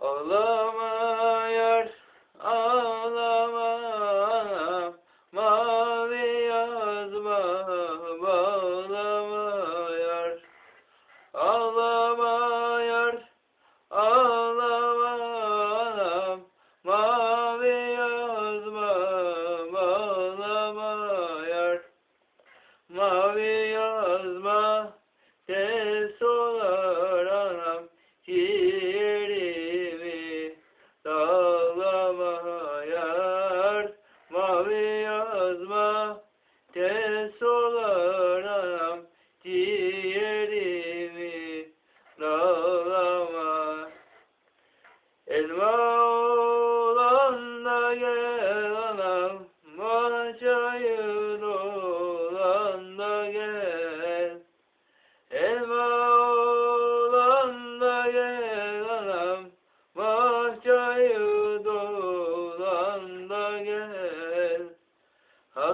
Ağlama yar, ağlama Mavi yazma, bağlama yar Ağlama Mavi yazma, bağlama yar Mavi yazma, ses olar yazma, ses olar anam Ciğerimi dağlama Elma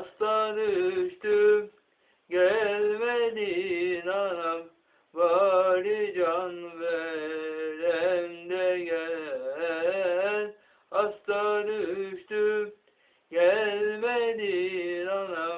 Hasta düştüm gelmedin anam. Bari can verem de gel. Hasta düştüm gelmedin anam